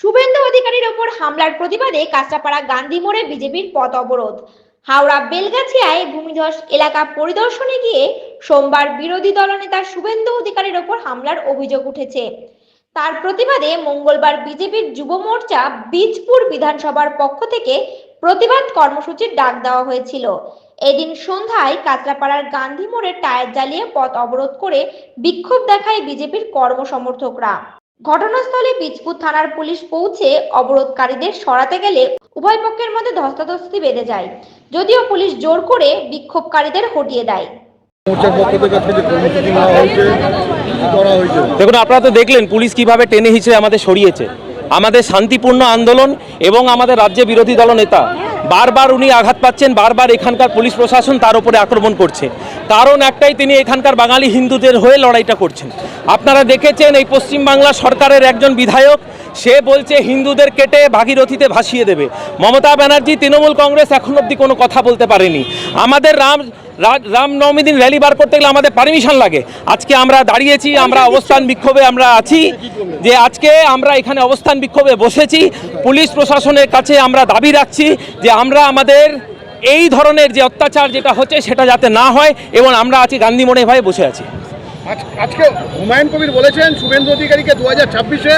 শুভেন্দু অধিকারীর ওপর হামলার প্রতিবাদে কাঁচরাপাড়া গান্ধী মোড়ে বিজেপির পথ অবরোধ। হাওড়া বেলগাছিয়ায় ভূমিধস এলাকা পরিদর্শনে গিয়ে সোমবার বিরোধী দলনেতা শুভেন্দু অধিকারীর ওপর হামলার অভিযোগ উঠেছে। তার প্রতিবাদে মঙ্গলবার বিজেপির যুব মোর্চা বীজপুর বিধানসভার পক্ষ থেকে প্রতিবাদ কর্মসূচির ডাক দেওয়া হয়েছিল। এদিন সন্ধ্যায় কাঁচরাপাড়ার গান্ধী মোড়ে টায়ার জ্বালিয়ে পথ অবরোধ করে বিক্ষোভ দেখায় বিজেপির কর্মসমর্থকরা। ঘটনাস্থলে বীজপুর থানার পুলিশ পৌঁছে অবরোধকারীদের সরাতে গেলে উভয় পক্ষের মধ্যে ধস্তাধস্তি বেঁধে যায় যদিও পুলিশ জোর করে বিক্ষোভকারীদের হটিয়ে দেয়। দেখুন আপনারা তো দেখলেন পুলিশ কীভাবে টেনে হিচড়ে আমাদের সরিয়েছে। আমাদের শান্তিপূর্ণ আন্দোলন এবং আমাদের রাজ্যে বিরোধী দলনেতা বারবার উনি আঘাত পাচ্ছেন, বারবার এখানকার পুলিশ প্রশাসন তার উপরে আক্রমণ করছে। কারণ একটাই, তিনি এখানকার বাঙালি হিন্দুদের হয়ে লড়াইটা করছেন। আপনারা দেখেছেন এই পশ্চিমবাংলা সরকারের একজন বিধায়ক, সে বলছে, হিন্দুদের কেটে ভাগীরথীতে ভাসিয়ে দেবে। মমতা ব্যানার্জি, তৃণমূল কংগ্রেস এখন অবধি কোনো কথা বলতে পারেনি। আমাদের রাম রামনবমী দিন র্যালি বার করতে গেলে আমাদের পারমিশন লাগে। আজকে আমরা দাঁড়িয়েছি, আমরা অবস্থান বিক্ষোভে আমরা আছি, যে আজকে আমরা এখানে অবস্থান বিক্ষোভে বসেছি। পুলিশ প্রশাসনের কাছে আমরা দাবি রাখছি যে আমরা আমাদের এই ধরনের যে অত্যাচার যেটা হচ্ছে সেটা যাতে না হয় এবং আমরা আছি গান্ধী মোড়ে ভাই বসে আছি। আজকে হুমায়ুন কবির বলেছেন, শুভেন্দু অধিকারীকে দু হাজার ছাব্বিশে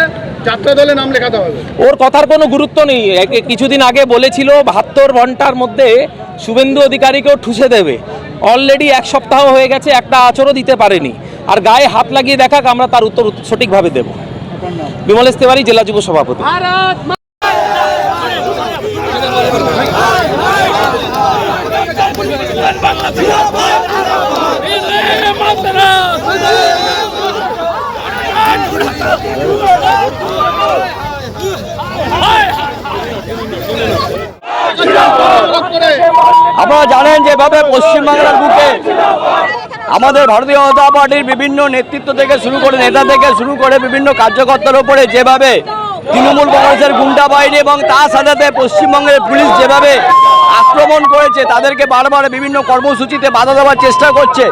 যাত্রা দলে নাম লেখাতে হবে। ওর কথার কোনো গুরুত্ব নেই। একে- কিছুদিন আগে বলেছিল বাহাত্তর ঘণ্টার মধ্যে শুভেন্দু অধিকারীকেও ঠুসে দেবে। অলরেডি এক সপ্তাহ হয়ে গেছে একটা আচরও দিতে পারেনি। আর গায়ে হাত লাগিয়ে দেখাক আমরা তার উত্তর সঠিকভাবে দেব। বিমল ইস্তেবারি জেলা যুব সভাপতি। আপনারা জানেন যেভাবে পশ্চিমবাংলার বুকে আমাদের ভারতীয় জনতা পার্টির বিভিন্ন নেতৃত্ব থেকে শুরু করে নেতা থেকে শুরু করে বিভিন্ন কার্যকর্তার উপরে যেভাবে তৃণমূল কংগ্রেসের গুন্ডা বাহিনী এবং তার সাথে পশ্চিমবঙ্গের পুলিশ যেভাবে আক্রমণ করেছে তাদেরকে বারবার বিভিন্ন কর্মসূচিতে বাধা দেওয়ার চেষ্টা করছে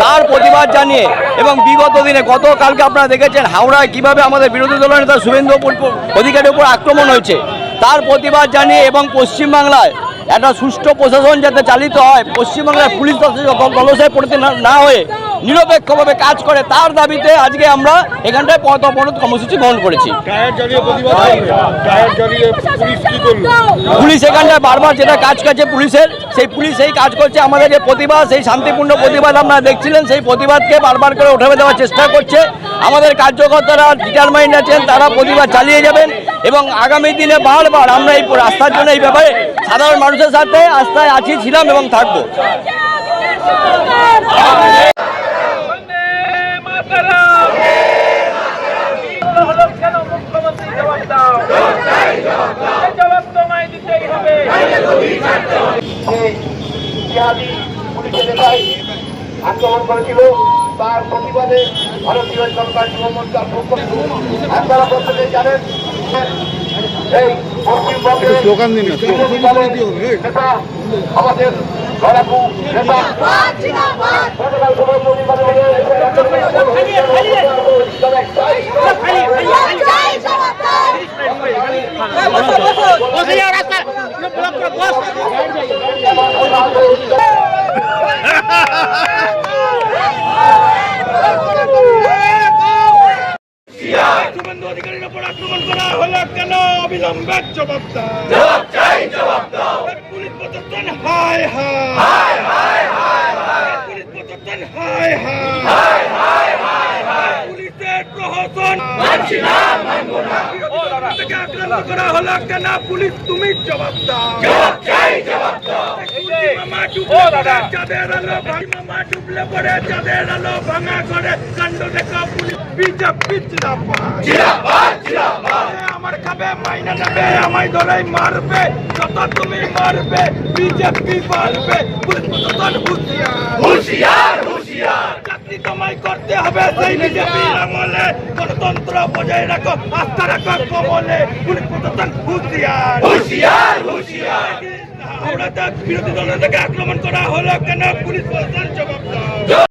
তার প্রতিবাদ জানিয়ে এবং বিগত দিনে গতকালকে আপনারা দেখেছেন হাওড়ায় কীভাবে আমাদের বিরোধী দলনেতা শুভেন্দু উপর- অধিকারীর উপর আক্রমণ হয়েছে তার প্রতিবাদ জানিয়ে এবং পশ্চিমবাংলায় একটা সুষ্ঠু প্রশাসন যাতে চালিত হয় পশ্চিমবাংলার পুলিশ দলসায় পড়তে না- হয়ে নিরপেক্ষভাবে কাজ করে তার দাবিতে আজকে আমরা এখানটায় পথ অবরোধ কর্মসূচি গ্রহণ করেছি। পুলিশ এখানটায় বারবার যেটা কাজ করছে পুলিশের সেই পুলিশ সেই কাজ করছে আমাদের যে প্রতিবাদ সেই শান্তিপূর্ণ প্রতিবাদ আপনারা দেখছিলেন সেই প্রতিবাদকে বারবার করে উঠাবে দেওয়ার চেষ্টা করছে। আমাদের কার্যকর্তারা ডিটারমাইন্ড আছেন, তারা প্রতিবাদ চালিয়ে যাবেন এবং আগামী দিনে বারবার আমরা এই রাস্তার জন্য এই ব্যাপারে সাধারণ মানুষের সাথে আস্থায় আছি, ছিলাম এবং থাকব। আক্রমণ করেছিল তার প্রতিবাদে ভারতীয় জনতা যুব মোর্চার পক্ষ আপনারা প্রত্যেকে জানেন এই পশ্চিমবঙ্গের নেতা আমাদের লড়াকু নেতা উপর আক্রমণ করা হলো কেন? অবিলম্বে জবাব দাও। জবাব চাই জবাব দাও। পুলিশ প্রশাসন হায় হায়। হায় হায় পুলিশ প্রশাসন হায় হায় হায় হায়। পুলিশের প্রহসন। মানছি না মানবো না থেকে আক্রমণ করা হলো কেন পুলিশ তুমি জবাব দাও। চাঁদের আলো মামা ডুবলে পড়ে চাঁদের আলো ভাঙা করে কাণ্ড দেখা পুলিশ বিজেপি আমার খাবে মাইনা নেবে আমায় ধরে মারবে যত তুমি মারবে বিজেপি প্রশাসন হুঁশিয়ার। হুঁশিয়ার হুঁশিয়ার। তোমায় করতে হবে। সেই বিজেপির আমলে গণতন্ত্র বজায় রাখো আস্থা রাখো কমলে। পুলিশ প্রশাসন হুঁশিয়ার। হুঁশিয়ার! হুঁশিয়ার! হাওড়াতে বিরোধী দলের থেকে আক্রমণ করা হলো কেন? পুলিশ প্রশাসন জবাব দাও।